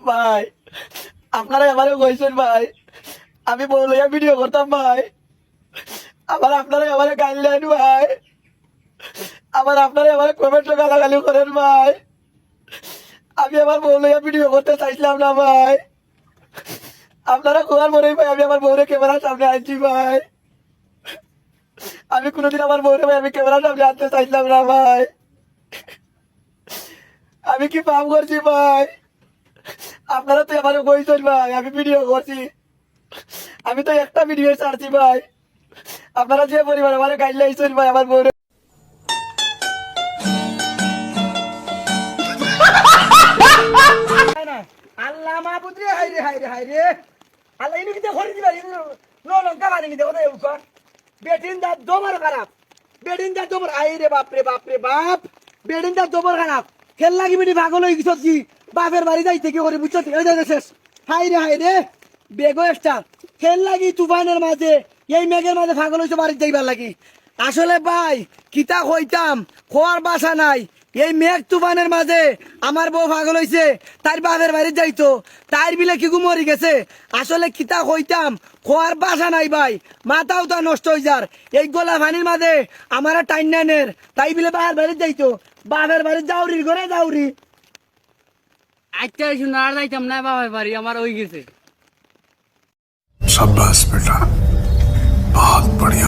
ভাই, আপনারা এবারে কইছেন ভাই। আমি বউ লইয়া ভিডিও করতাম ভাই। আবার আপনারা এবারে গাইলেন ভাই। আবার আপনারা এবারে কমেন্ট গালাগালি করেন ভাই। আমি আমার বউ লইয়া ভিডিও করতে চাইছিলাম না ভাই। আপনারা কোয়ার মরেই ভাই, আমি আমার বউরে ক্যামেরার সামনে আনছি ভাই। আমি কোনোদিন আমার বউরে ভাই, আমি ক্যামেরার সামনে আনতে চাইছিলাম না ভাই। আমি কি পাপ করছি ভাই? আপনারা তো এবারে কইছেন ভাই, আমি ভিডিও করছি। আমি তো একটা ভিডিও ছাড়ছি ভাই। আপনারা যে পরিবার আমার গাইলে আইছেন ভাই, আমার বউরে। আল্লাহ মাহবুদ রে হাই রে হাই রে হাই রে। আল্লাহ ইনু কিতে খড়ি দিবা ইনু নো লঙ্কা বানি নিতে ওরে উকা। বেটিন দা দমর খারাপ। বেটিন দা দমর আই রে বাপ রে বাপ। রে বাপ বেটিন দা দমর খারাপ। খেল লাগি মিনি ভাগল হই গিছত কি? বাপের বাড়ি যাইতে কি করে বুঝছত এই যাই শেষ। হাই রে হাই রে। বেগো স্টার খেল লাগি তুফানের মাঝে। এই মেঘের মাঝে ভাগল হইছে বাড়ি যাইবার লাগি। আসলে ভাই, কিতা কইতাম, খোয়ার বাসা নাই। এই মেঘ তুফানের মাঝে আমার বউ পাগল হইছে, তার বাপের বাড়ি যাইতো। তার বিলে কি মরি গেছে? আসলে কিতা কইতাম, খোয়ার বাসা নাই ভাই। মাথাও তা নষ্ট হয়ে যার। এই গোলা পানির মাঝে আমার টাইন নানের তাই বিলে বাপের বাড়ি যাইতো। বাপের বাড়ি যাউরি ঘরে যাউরি আজকে শুনে আর যাইতাম না বাবার বাড়ি আমার ওই গেছে। সাব্বাস বেটা। বহুত বড়িয়া